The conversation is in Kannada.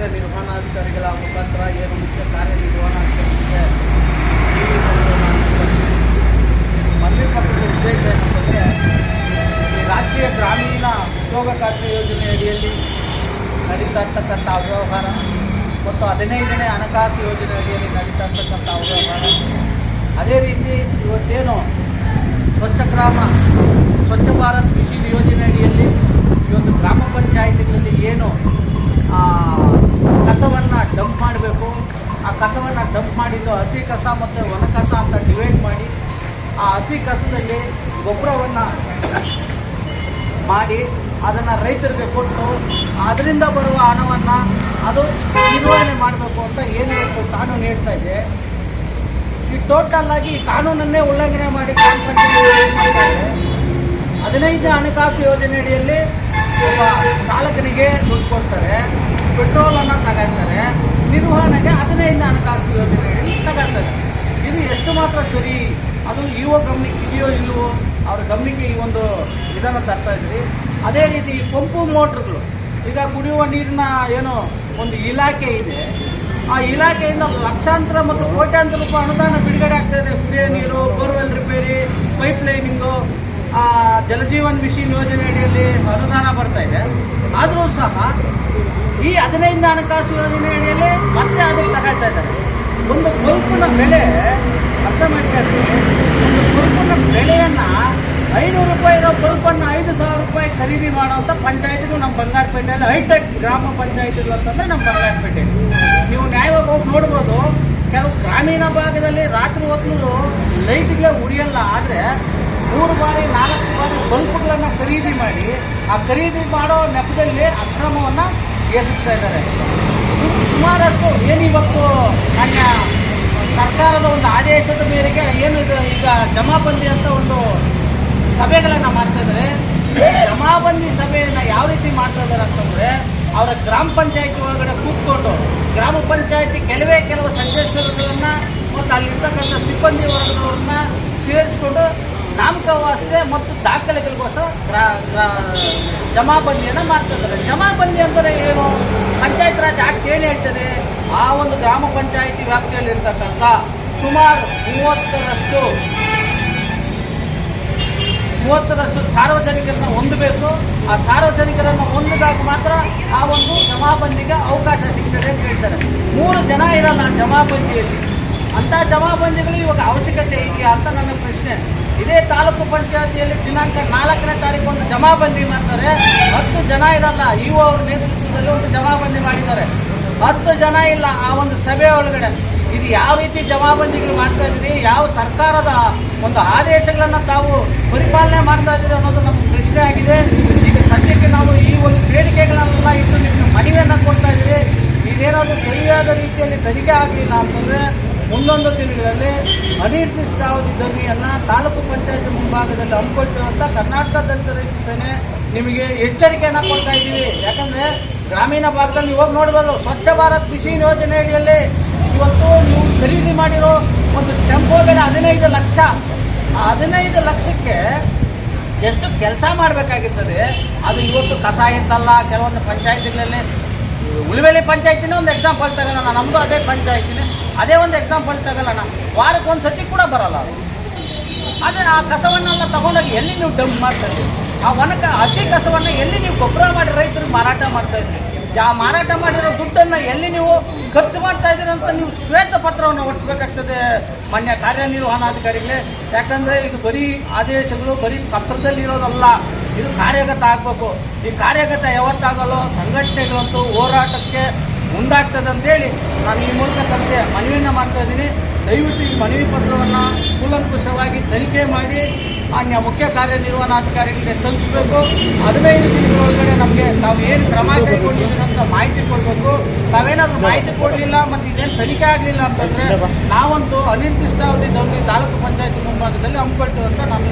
ಕಾರ್ಯನಿರ್ವಹಣಾಧಿಕಾರಿಗಳ ಮುಖಾಂತರ ಏನು ಮುಖ್ಯ ಪತ್ರದ ಉದ್ದೇಶ ಏನಂತಂದರೆ ರಾಷ್ಟ್ರೀಯ ಗ್ರಾಮೀಣ ಉದ್ಯೋಗ ಖಾತ್ರಿ ಯೋಜನೆ ಅಡಿಯಲ್ಲಿ ನಡೀತಾ ಇರ್ತಕ್ಕಂಥ ಅವ್ಯವಹಾರ ಮತ್ತು ಹದಿನೈದನೇ ಹಣಕಾಸು ಯೋಜನೆ ಅಡಿಯಲ್ಲಿ ನಡೀತಾ ಇರ್ತಕ್ಕಂಥ ಅವ್ಯವಹಾರ. ಅದೇ ರೀತಿ ಇವತ್ತೇನು ಸ್ವಚ್ಛ ಗ್ರಾಮ, ಸ್ವಚ್ಛ ಭಾರತ್ ಮಿಷನ್ ಯೋಜನೆ ಅಡಿಯಲ್ಲಿ ಇವತ್ತು ಗ್ರಾಮ ಪಂಚಾಯಿತಿಗಳಲ್ಲಿ ಏನು ಡಂಪ್ ಮಾಡಬೇಕು. ಆ ಕಸವನ್ನು ಡಂಪ್ ಮಾಡಿದ್ದು ಹಸಿ ಕಸ ಮತ್ತು ಒಣ ಕಸ ಅಂತ ಡಿವೈಡ್ ಮಾಡಿ ಆ ಹಸಿ ಕಸದಲ್ಲಿ ಗೊಬ್ಬರವನ್ನು ಮಾಡಿ ಅದನ್ನು ರೈತರಿಗೆ ಕೊಟ್ಟು ಅದರಿಂದ ಬರುವ ಹಣವನ್ನು ಅದು ನಿರ್ವಹಣೆ ಮಾಡಬೇಕು ಅಂತ ಏನು ಹೇಳ್ತು ಕಾನೂನು ಹೇಳ್ತಾ ಇದೆ. ಈ ಟೋಟಲ್ ಆಗಿ ಕಾನೂನನ್ನೇ ಉಲ್ಲಂಘನೆ ಮಾಡಿ ಹದಿನೈದು ಹಣಕಾಸು ಯೋಜನೆ ಅಡಿಯಲ್ಲಿ ಒಬ್ಬ ಚಾಲಕನಿಗೆ ದುಡ್ಡು ಕೊಡ್ತಾರೆ. ಪೆಟ್ರೋಲನ್ನು ತಗೊಳ್ತಾರೆ ನಿರ್ವಹಣೆಗೆ ಹದಿನೈದು ಹಣಕಾಸು ಯೋಜನೆ ಅಡಿಯಲ್ಲಿ ತಗೊಳ್ತಾರೆ ಇದು ಎಷ್ಟು ಸರಿ ಅದು ಇಒ ಗಮನಕ್ಕೆ ಇದೆಯೋ ಇಲ್ಲವೋ ಅವ್ರ ಗಮನಕ್ಕೆ ಈ ಒಂದು ವಿಧಾನ ತರ್ತಾ ಇದ್ರಿ ಅದೇ ರೀತಿ ಪಂಪು ಮೋಟ್ರ್ಗಳು ಈಗ ಕುಡಿಯುವ ನೀರಿನ ಏನು ಒಂದು ಇಲಾಖೆ ಇದೆ. ಆ ಇಲಾಖೆಯಿಂದ ಲಕ್ಷಾಂತರ ಮತ್ತು ಕೋಟ್ಯಾಂತರ ರೂಪಾಯಿ ಅನುದಾನ ಬಿಡುಗಡೆ ಆಗ್ತಾ ಇದೆ. ಕುಡಿಯೋ ನೀರು ಬೋರ್ವೆಲ್ ರಿಪೇರಿ ಪೈಪ್ ಲೈನಿಂಗು ಆ, ಜಲಜೀವನ್ ಮಿಷನ್ ಯೋಜನೆ ಅಡಿಯಲ್ಲಿ ಅನುದಾನ ಬರ್ತಾ ಇದೆ. ಆದರೂ ಸಹ ಈ ಹದಿನೈದು ಹಣಕಾಸು ಯೋಜನೆ ಅಡಿಯಲ್ಲಿ ಮತ್ತೆ ಅದಕ್ಕೆ ತಗೊಳ್ತಾ ಇದ್ದಾರೆ. ಒಂದು ಬಲ್ಪಿನ ಬೆಲೆ ಅರ್ಥ ಮಾಡ್ಕೊಳ್ತೀನಿ ಒಂದು ಬಲ್ಪಿನ ಬೆಲೆಯನ್ನು ಐನೂರು ರೂಪಾಯಿ ಇರೋ ಬಲ್ಪನ್ನು ಐದು ಸಾವಿರ ರೂಪಾಯಿ ಖರೀದಿ ಮಾಡೋವಂಥ ಪಂಚಾಯತ್ಗೂ ನಮ್ಮ ಬಂಗಾರಪೇಟೆಯಲ್ಲಿ ಹೈಟೆಕ್ ಗ್ರಾಮ ಪಂಚಾಯತಿಗಳು ಅಂತಂದರೆ ನಮ್ಮ ಬಂಗಾರಪೇಟೆ. ನೀವು ನ್ಯಾಯವಾಗಿ ಹೋಗಿ ನೋಡ್ಬೋದು, ಕೆಲವು ಗ್ರಾಮೀಣ ಭಾಗದಲ್ಲಿ ರಾತ್ರಿ ಹೊತ್ತು ಲೈಟ್ಗಳೇ ಉರಿಯಲ್ಲ. ಆದರೆ ಮೂರು ಬಾರಿ, ನಾಲ್ಕು ಬಾರಿ ಬಲ್ಬುಗಳನ್ನು ಖರೀದಿ ಮಾಡಿ, ಆ ಖರೀದಿ ಮಾಡೋ ನೆಪದಲ್ಲಿ ಅಕ್ರಮವನ್ನು ಎಸಗ್ತಾ ಇದ್ದಾರೆ. ಸುಮಾರಷ್ಟು ಏನಿವತ್ತು ಒಂದು ಆದೇಶದ ಮೇರೆಗೆ ಏನು ಇದು, ಈಗ ಜಮಾಬಂದಿ ಅಂತ ಒಂದು ಸಭೆಗಳನ್ನು ಮಾಡ್ತಾ ಇದ್ದಾರೆ ಜಮಾಬಂದಿ ಸಭೆಯನ್ನು ಯಾವ ರೀತಿ ಮಾಡ್ತಾ ಇದ್ದಾರೆ ಅಂತಂದರೆ, ಅವರ ಗ್ರಾಮ ಪಂಚಾಯತಿ ಒಳಗಡೆ ಕೂತ್ಕೊಂಡು, ಗ್ರಾಮ ಪಂಚಾಯತಿ ಕೆಲವೇ ಕೆಲವು ಸದಸ್ಯರುಗಳನ್ನು ಮತ್ತು ಅಲ್ಲಿರ್ತಕ್ಕಂಥ ಸಿಬ್ಬಂದಿ ವರ್ಗದವ್ರನ್ನ ಸೇರಿಸ್ಕೊಂಡು ನಾಮಕವಾಸ್ತೆ ಮತ್ತು ದಾಖಲೆಗಳಿಗೋಸ್ಕರ ಜಮಾಬಂದಿಯನ್ನು ಮಾಡ್ತಾ ಇದ್ದಾರೆ ಜಮಾಬಂದಿ ಅಂದರೆ ಏನು? ಪಂಚಾಯತ್ ರಾಜ್ ಆಕ್ಟ್ ಏನು ಹೇಳ್ತದೆ? ಆ ಒಂದು ಗ್ರಾಮ ಪಂಚಾಯಿತಿ ವ್ಯಾಪ್ತಿಯಲ್ಲಿ ಇರ್ತಕ್ಕಂಥ ಸುಮಾರು ಮೂವತ್ತರಷ್ಟು ಮೂವತ್ತರಷ್ಟು ಸಾರ್ವಜನಿಕರನ್ನ ಹೊಂದಬೇಕು. ಆ ಸಾರ್ವಜನಿಕರನ್ನು ಹೊಂದಿದಾಗ ಮಾತ್ರ ಆ ಒಂದು ಜಮಾಬಂದಿಗೆ ಅವಕಾಶ ಸಿಗ್ತದೆ ಅಂತ ಹೇಳ್ತಾರೆ. ಮೂರು ಜನ ಇರಲ್ಲ ಜಮಾಬಂದಿಯಲ್ಲಿ. ಅಂಥ ಜಮಾಬಂದಿಗಳು ಇವಾಗ ಅವಶ್ಯಕತೆ ಇದೆಯಾ ಅಂತ ನನ್ನ ಪ್ರಶ್ನೆ. ಇದೇ ತಾಲೂಕು ಪಂಚಾಯತಿಯಲ್ಲಿ ದಿನಾಂಕ ನಾಲ್ಕನೇ ತಾರೀಕು ಒಂದು ಜಮಾಬಂದಿ ಮಾಡ್ತಾರೆ. ಹತ್ತು ಜನ ಇರಲ್ಲ ಇವು ಅವ್ರ ನೇತೃತ್ವದಲ್ಲಿ ಒಂದು ಜಮಾಬಂದಿ ಮಾಡಿದ್ದಾರೆ. ಹತ್ತು ಜನ ಇಲ್ಲ ಆ ಒಂದು ಸಭೆ ಒಳಗಡೆ. ಇದು ಯಾವ ರೀತಿ ಜವಾಬಂದಿಗಳು ಮಾಡ್ತಾ ಇದ್ದೀರಿ? ಯಾವ ಸರ್ಕಾರದ ಒಂದು ಆದೇಶಗಳನ್ನು ತಾವು ಪರಿಪಾಲನೆ ಮಾಡ್ತಾ ಇದ್ದೀರಿ ಅನ್ನೋದು ನಮ್ಗೆ ಪ್ರಶ್ನೆ ಆಗಿದೆ. ಈಗ ಸದ್ಯಕ್ಕೆ ನಾವು ಈ ಒಂದು ಬೇಡಿಕೆಗಳನ್ನೆಲ್ಲ ಇಟ್ಟು ನಿಮಗೆ ಮನವಿಯನ್ನು ಕೊಡ್ತಾ ಇದ್ದೀವಿ. ಇದೇನಾದರೂ ಸರಿಯಾದ ರೀತಿಯಲ್ಲಿ ತನಿಖೆ ಆಗಲಿಲ್ಲ ಅಂತಂದರೆ ಮುಂದೊಂದು ದಿನಗಳಲ್ಲಿ ಅನಿರ್ದಿಷ್ಟಾವಧಿ ಧರಣಿಯನ್ನು ತಾಲೂಕು ಪಂಚಾಯತ್ ಮುಂಭಾಗದಲ್ಲಿ ಹಮ್ಮಿಕೊಳ್ತೇವೆ ಅಂತ ಕರ್ನಾಟಕ ದಲಿತ ರೈತ ಸೇನೆ ನಿಮಗೆ ಎಚ್ಚರಿಕೆಯನ್ನು ಕೊಡ್ತಾ ಇದ್ದೀವಿ. ಯಾಕಂದರೆ ಗ್ರಾಮೀಣ ಭಾಗದಲ್ಲಿ ಹೋಗಿ ನೋಡ್ಬೋದು ಸ್ವಚ್ಛ ಭಾರತ್ ಮಿಷನ್ ಯೋಜನೆ ಅಡಿಯಲ್ಲಿ ಖರೀದಿ ಮಾಡಿರೋ ಒಂದು ಟೆಂಪೋ ಬೆಲೆ ಹದಿನೈದು ಲಕ್ಷ. ಆ ಹದಿನೈದು ಲಕ್ಷಕ್ಕೆ ಎಷ್ಟು ಕೆಲಸ ಮಾಡಬೇಕಾಗಿರ್ತದೆ? ಅದು ಇವತ್ತು ಕಸ ಇತ್ತಲ್ಲ, ಕೆಲವೊಂದು ಪಂಚಾಯತಿಗಳಲ್ಲಿ ಉಳಿವೆಲಿ ಪಂಚಾಯತಿನೇ ಒಂದು ಎಕ್ಸಾಂಪಲ್ ತಗೊಳ್ಳೋಣ. ನಮ್ಮದು ಅದೇ ಪಂಚಾಯತಿನೇ. ಅದೇ ಒಂದು ಎಕ್ಸಾಂಪಲ್ ವಾರಕ್ಕೆ ಒಂದು ಸತಿ ಕೂಡ ಬರಲ್ಲ ಆದರೆ ಆ ಕಸವನ್ನೆಲ್ಲ ತಗೊಂಡೋಗಿ ಎಲ್ಲಿ ನೀವು ಡಂಪ್ ಮಾಡ್ತಾ ಇದ್ದೀರಿ? ಆ ಒಣಕ ಹಸಿ ಕಸವನ್ನು ಎಲ್ಲಿ ನೀವು ಗೊಬ್ಬರ ಮಾಡಿ ರೈತರಿಗೆ ಮಾರಾಟ ಮಾಡ್ತಾ ಇದ್ರಿ ಆ ಮಾರಾಟ ಮಾಡಿರೋ ದುಡ್ಡನ್ನು ಎಲ್ಲಿ ನೀವು ಖರ್ಚು ಮಾಡ್ತಾ ಇದ್ದೀರಿ ಅಂತ ನೀವು ಶ್ವೇತ ಪತ್ರವನ್ನು ಹೊಡಿಸ್ಬೇಕಾಗ್ತದೆ ಮಾನ್ಯ ಕಾರ್ಯನಿರ್ವಹಣಾಧಿಕಾರಿಗಳೇ ಯಾಕಂದರೆ ಇದು ಬರೀ ಆದೇಶಗಳು, ಬರೀ ಪತ್ರದಲ್ಲಿ ಇರೋದಲ್ಲ. ಇದು ಕಾರ್ಯಗತ ಆಗಬೇಕು. ಈ ಕಾರ್ಯಗತ ಯಾವತ್ತಾಗಲ್ಲೋ ಸಂಘಟನೆಗಳಂತೂ ಹೋರಾಟಕ್ಕೆ ಮುಂದಾಗ್ತದೆ ಅಂತೇಳಿ ನಾನು ಈ ಮೂಲಕ ತಮಗೆ ಮನವಿಯನ್ನು ಮಾಡ್ತಾ ಇದ್ದೀನಿ. ದಯವಿಟ್ಟು ಈ ಮನವಿ ಪತ್ರವನ್ನು ಕೂಲಂಕುಷವಾಗಿ ತನಿಖೆ ಮಾಡಿ ಮಾನ್ಯ ಮುಖ್ಯ ಕಾರ್ಯನಿರ್ವಹಣಾಧಿಕಾರಿಗಳಿಗೆ ತಲುಪಿಸಬೇಕು. ಹದಿನೈದು ದಿನದ ಒಳಗಡೆ ನಮಗೆ ತಾವು ಏನು ಕ್ರಮ ಕೈಗೊಂಡಿದ್ದೀರ ಅಂತ ಮಾಹಿತಿ ಕೊಡಬೇಕು. ತಾವೇನಾದರೂ ಮಾಹಿತಿ ಕೊಡಲಿಲ್ಲ ಮತ್ತು ಇದೇನು ತನಿಖೆ ಆಗಲಿಲ್ಲ ಅಂತಂದರೆ ನಾವಂತೂ ಅನಿರ್ದಿಷ್ಟಾವಧಿ ಧವನಿ ತಾಲೂಕು ಪಂಚಾಯತ್ ಮುಂಭಾಗದಲ್ಲಿ ಹಮ್ಮಿಕೊಳ್ತೀವಿ ಅಂತ ನಾನು